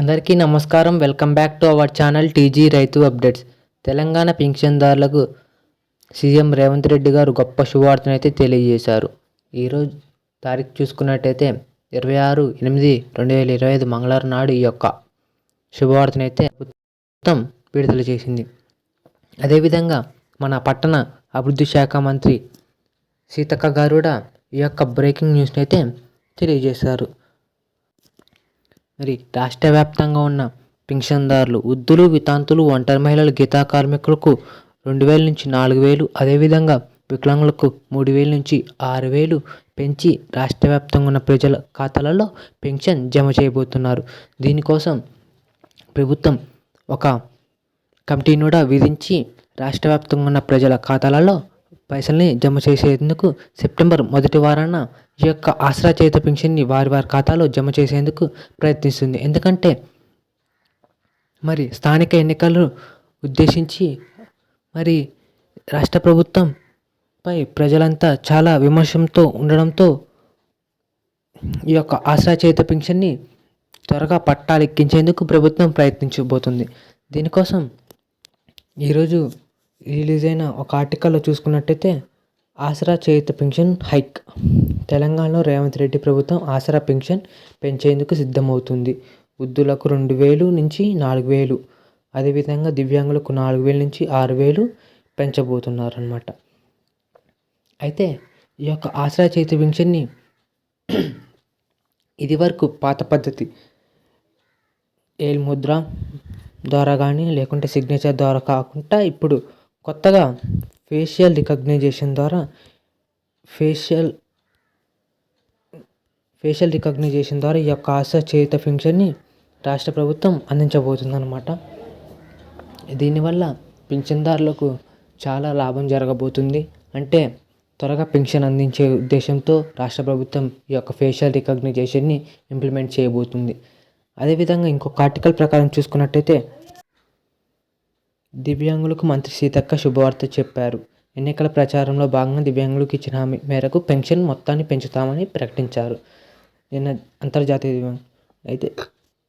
అందరికీ నమస్కారం. Welcome back to our channel TG రైతు అప్డేట్స్. తెలంగాణ పింఛన్దారులకు సీఎం రేవంత్ రెడ్డి గారు గొప్ప శుభవార్తనైతే తెలియజేశారు. ఈరోజు తారీఖు చూసుకున్నట్టయితే ఇరవై ఆరు ఎనిమిది రెండు వేల ఇరవై ఐదు మంగళవారం నాడు ఈ యొక్క శుభవార్తనైతే మొత్తం విడుదల చేసింది. అదేవిధంగా మన పట్టణ అభివృద్ధి శాఖ మంత్రి సీతక్క గారు కూడా ఈ యొక్క బ్రేకింగ్ న్యూస్ని అయితే తెలియజేశారు. మరి రాష్ట్ర వ్యాప్తంగా ఉన్న పింఛన్దారులు వృద్ధులు వితాంతులు ఒంటరి మహిళలు గీతా కార్మికులకు రెండు వేల నుంచి నాలుగు వేలు అదేవిధంగా వికలాంగులకు మూడు వేల నుంచి ఆరు వేలు పెంచి రాష్ట్ర వ్యాప్తంగా ఉన్న ప్రజల ఖాతాలలో పెన్షన్ జమ చేయబోతున్నారు. దీనికోసం ప్రభుత్వం ఒక కమిటీని కూడా విధించి రాష్ట్ర వ్యాప్తంగా ఉన్న ప్రజల ఖాతాలలో పైసల్ని జమ చేసేందుకు సెప్టెంబర్ మొదటి వారాన ఈ యొక్క ఆసరా చేత పెన్షన్ని వారి వారి ఖాతాలో జమ చేసేందుకు ప్రయత్నిస్తుంది. ఎందుకంటే మరి స్థానిక ఎన్నికలు ఉద్దేశించి మరి రాష్ట్ర ప్రభుత్వంపై ప్రజలంతా చాలా విమర్శంతో ఉండడంతో ఈ యొక్క ఆసరా చేత పెన్షన్ని త్వరగా పట్టాలెక్కించేందుకు ప్రభుత్వం ప్రయత్నించబోతుంది. దీనికోసం ఈరోజు రిలీజ్ అయిన ఒక ఆర్టికల్లో చూసుకున్నట్టయితే ఆసరా చేయుత పెన్షన్ హైక్. తెలంగాణలో రేవంత్ రెడ్డి ప్రభుత్వం ఆసరా పెన్షన్ పెంచేందుకు సిద్ధమవుతుంది. వృద్ధులకు రెండు వేలు నుంచి నాలుగు వేలు అదేవిధంగా దివ్యాంగులకు నాలుగు వేల నుంచి ఆరు వేలు పెంచబోతున్నారు అనమాట అయితే ఈ యొక్క ఆసరా చేతి పెన్షన్ని ఇది వరకు పాత పద్ధతి ఏల్ ముద్ర ద్వారా కానీ లేకుంటే సిగ్నేచర్ ద్వారా కాకుండా ఇప్పుడు కొత్తగా ఫేషియల్ రికగ్నైజేషన్ ద్వారా ఫేషియల్ ఫేషియల్ రికగ్నైజేషన్ ద్వారా ఈ యొక్క ఆశ చేత పెన్షన్ని రాష్ట్ర ప్రభుత్వం అందించబోతుందన్నమాట. దీనివల్ల పింఛన్దారులకు చాలా లాభం జరగబోతుంది. అంటే త్వరగా పెన్షన్ అందించే ఉద్దేశంతో రాష్ట్ర ప్రభుత్వం ఈ యొక్క ఫేషియల్ రికగ్నైజేషన్ని ఇంప్లిమెంట్ చేయబోతుంది. అదేవిధంగా ఇంకొక ఆర్టికల్ ప్రకారం చూసుకున్నట్టయితే దివ్యాంగులకు మంత్రి సీతక్క శుభవార్త చెప్పారు. ఎన్నికల ప్రచారంలో భాగంగా దివ్యాంగులకు ఇచ్చిన హామీ మేరకు పెన్షన్ మొత్తాన్ని పెంచుతామని ప్రకటించారు. నిన్న అంతర్జాతీయ దివ్యాంగ అయితే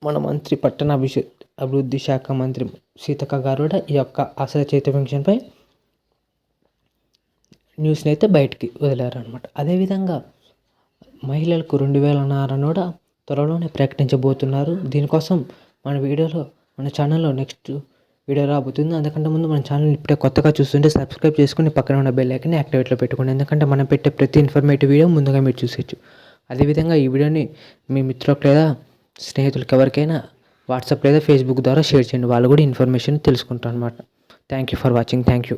మన మంత్రి పట్టణ అభిషే అభివృద్ధి శాఖ మంత్రి సీతక్క గారు కూడా ఈ యొక్క ఆసరా చేతి పెన్షన్పై న్యూస్ని అయితే బయటికి వదిలారు అనమాట అదేవిధంగా మహిళలకు రెండు వేల నారను కూడా త్వరలోనే ప్రకటించబోతున్నారు. దీనికోసం మన వీడియోలో మన ఛానల్లో నెక్స్ట్ వీడియో రాబోతుంది. అందుకంటే ముందు మన ఛానల్ ఇప్పుడే కొత్తగా చూస్తుంటే సబ్స్క్రైబ్ చేసుకుని పక్కన ఉన్న బెల్ ఐకన్ యాక్టివేట్లో పెట్టుకోండి. ఎందుకంటే మనం పెట్టే ప్రతి ఇన్ఫర్మేటివ్ వీడియో ముందుగా మీరు చూసేయచ్చు. అదేవిధంగా ఈ వీడియోని మీ మిత్రులకు లేదా స్నేహితులకు ఎవరికైనా వాట్సాప్ లేదా ఫేస్బుక్ ద్వారా షేర్ చేయండి. వాళ్ళు కూడా ఇన్ఫర్మేషన్ తెలుసుకుంటారు అనమాట thank you for watching thank you